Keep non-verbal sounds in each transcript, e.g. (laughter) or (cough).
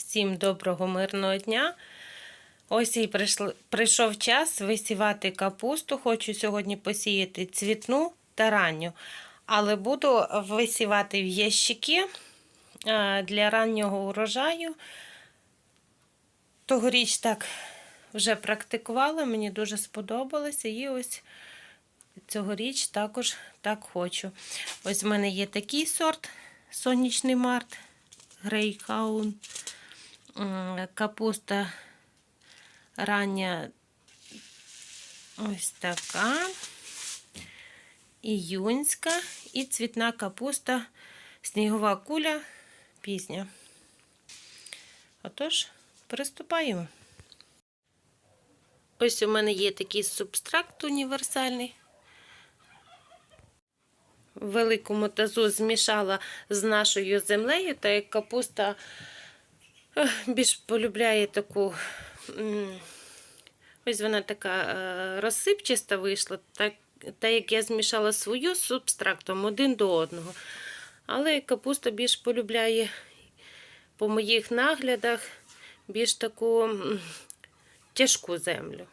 Всім доброго мирного дня. Ось і прийшов час висівати капусту. Хочу сьогодні посіяти цвітну та ранню. Але буду висівати в ящики е, для раннього урожаю. Тогоріч так вже практикувала, мені дуже сподобалося. І ось цьогоріч також так хочу. Ось в мене є такий сорт сонячний март, грейхаун, М, капуста рання ось така, іюнська і цвітна капуста, снігова куля пізня. Отож, приступаємо. Ось у мене є такий субстракт універсальний. В великому тазу змішала з нашою землею, та як капуста більш полюбляє таку. Ось вона така е, розсипчаста вийшла, так, та як я змішала свою з субстрактом один до одного. Але капуста більш полюбляє по моїх наглядах більш таку тяжку землю.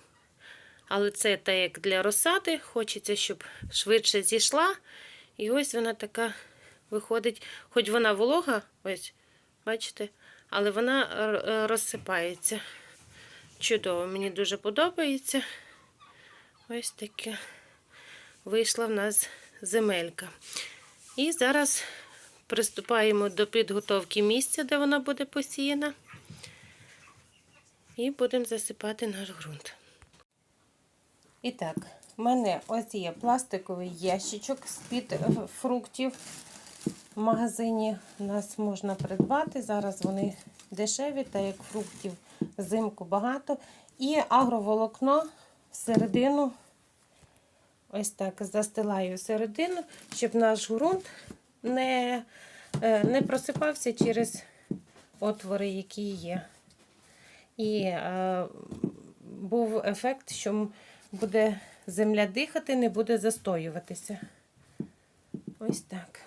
Але це так як для розсади, хочеться, щоб швидше зійшла. І ось вона така виходить, хоч вона волога, ось, бачите, але вона е, розсипається. Чудово, мені дуже подобається. Ось таке вийшла в нас земелька. І зараз приступаємо до підготовки місця, де вона буде посіяна. І будемо засипати наш ґрунт. І так, в мене ось є пластиковий ящичок з-під е, фруктів. В магазині нас можна придбати. Зараз вони дешеві, та як фруктів взимку багато. І агроволокно всередину, ось так застилаю всередину, щоб наш ґрунт не, е, не просипався через отвори, які є. І е, був ефект, що буде земля дихати, не буде застоюватися. Ось так.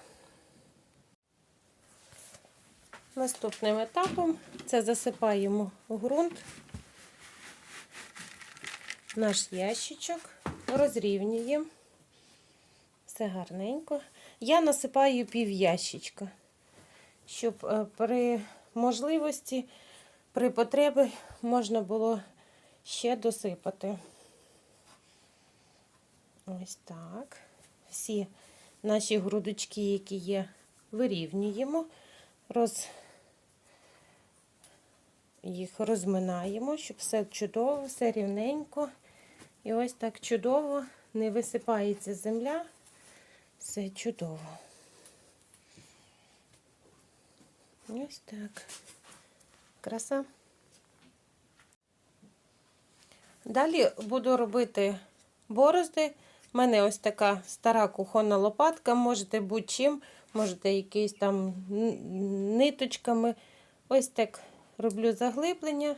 Наступним етапом це засипаємо ґрунт, наш ящичок, розрівнюємо. Все гарненько. Я насипаю пів ящичка, щоб е, при можливості, при потребі можна було ще досипати. Ось так. Всі наші грудочки, які є, вирівнюємо, роз... їх розминаємо, щоб все чудово, все рівненько. І ось так чудово не висипається земля. Все чудово. Ось так. Краса. Далі буду робити борозди. У мене ось така стара кухонна лопатка, можете будь-чим, можете якісь там ниточками. Ось так роблю заглиблення.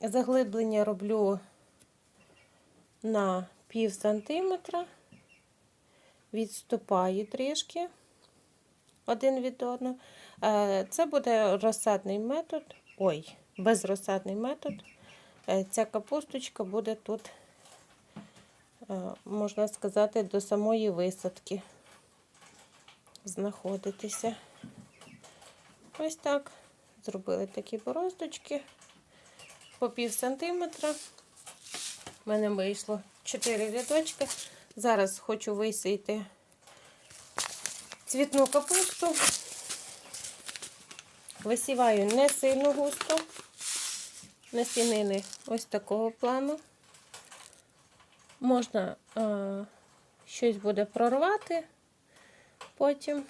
Заглиблення роблю на пів сантиметра. Відступаю трішки один від одного. Е, Це буде розсадний метод. Ой, безрозсадний метод. Е, Ця капусточка буде тут, е, можна сказати, до самої висадки знаходитися. Ось так. Зробили такі бороздочки по пів сантиметра. У мене вийшло 4 рядочки. Зараз хочу висіяти цвітну капусту. Висіваю не сильно густо насінини ось такого плану. Можна е, щось буде прорвати потім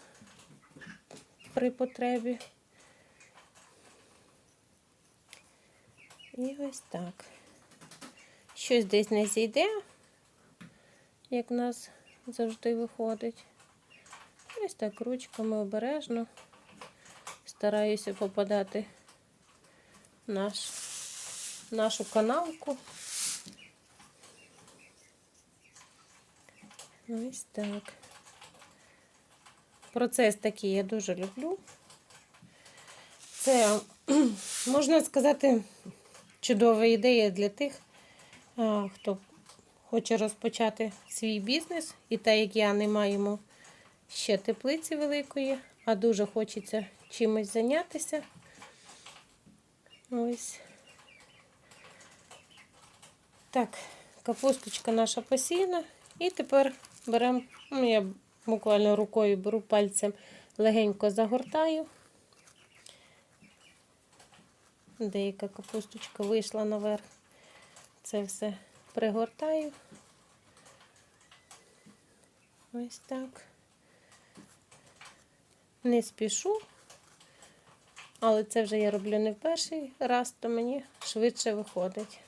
при потребі. І ось так. Щось десь не зійде, як в нас завжди виходить. Ось так ручками обережно стараюся попадати наш нашу канавку. Ось так. Процес такий я дуже люблю. Це (clears throat) можна сказати, чудова ідея для тих, хто хоче розпочати свій бізнес. І так як я не маємо ще теплиці великої, а дуже хочеться чимось зайнятися. Ось. Так, капусточка наша посіяна. І тепер беремо, ну, я буквально рукою беру пальцем, легенько загортаю. Деяка капусточка вийшла наверх. Це все пригортаю. Ось так. Не спішу, але це вже я роблю не в перший раз, то мені швидше виходить.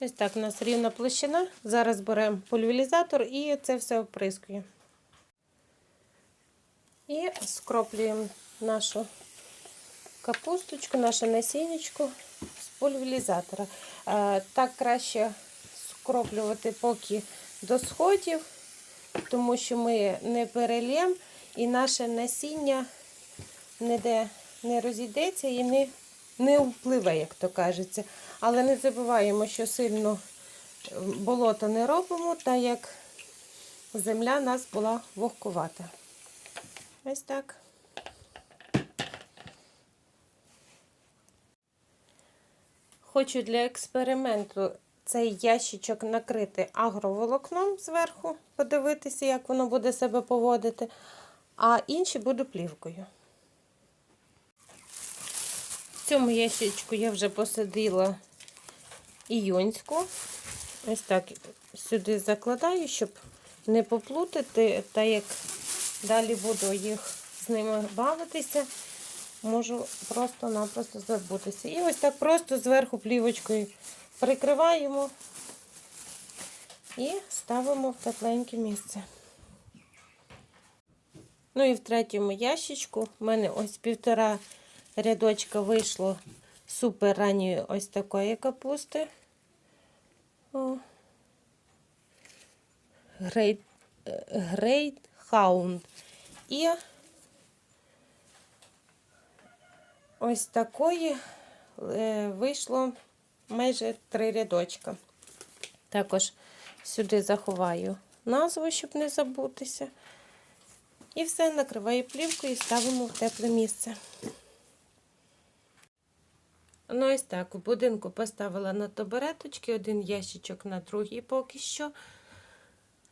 Ось так у нас рівна площина. Зараз беремо пульверізатор і це все оприскуємо. І скроплюємо нашу капусточку, наше насіннячко з пульверізатора. Е, Так краще скроплювати поки до сходів, тому що ми не перельємо і наше насіння ніде не розійдеться і не, не впливе, як то кажеться. Але не забуваємо, що сильно болото не робимо, так як земля у нас була вогкувата. Ось так. Хочу для експерименту цей ящичок накрити агроволокном зверху, подивитися, як воно буде себе поводити, а інші буду плівкою. В цьому ящичку я вже посадила іюнську. Ось так сюди закладаю, щоб не поплутати, та як далі буду їх з ними бавитися, можу просто-напросто забутися. І ось так просто зверху плівочкою прикриваємо і ставимо в тепленьке місце. Ну і в третьому ящичку в мене ось півтора рядочка вийшло супер ранньої ось такої капусти. О. Грейт, хаунд. І ось такої е, вийшло майже три рядочка. Також сюди заховаю назву, щоб не забутися. І все накриваю плівкою і ставимо в тепле місце. Ну, ось так, у будинку поставила на табуреточки, один ящичок на другий поки що.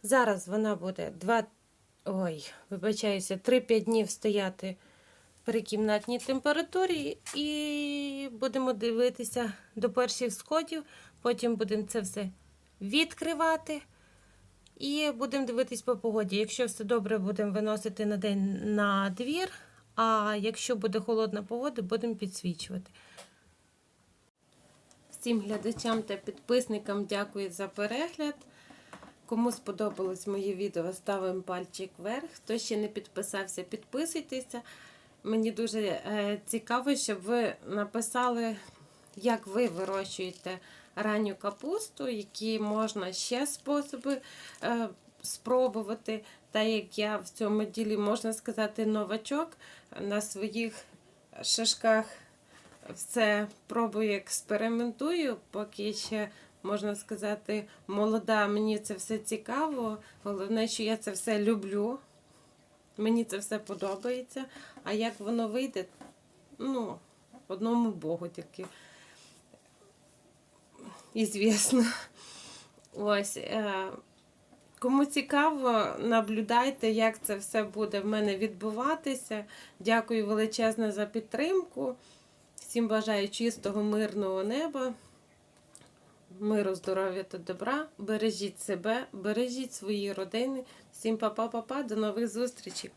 Зараз вона буде 2, ой, вибачаюся, 3-5 днів стояти при кімнатній температурі і будемо дивитися до перших сходів. Потім будемо це все відкривати. І будемо дивитись по погоді. Якщо все добре, будемо виносити на день на двір. А якщо буде холодна погода, будемо підсвічувати. Всім глядачам та підписникам дякую за перегляд. Кому сподобалось моє відео, ставимо пальчик вверх. Хто ще не підписався, підписуйтеся. Мені дуже е, цікаво, щоб ви написали, як ви вирощуєте ранню капусту, які можна ще способи е, спробувати. Та як я в цьому ділі, можна сказати, новачок на своїх шишках все пробую, експериментую, поки ще, можна сказати, молода, мені це все цікаво. Головне, що я це все люблю. Мені це все подобається. А як воно вийде, ну, одному Богу тільки ізвісно. Ось. Е Кому цікаво, наблюдайте, як це все буде в мене відбуватися. Дякую величезне за підтримку. Всім бажаю чистого, мирного неба, миру, здоров'я та добра. Бережіть себе, бережіть свої родини. Всім па-па-па-па, до нових зустрічей!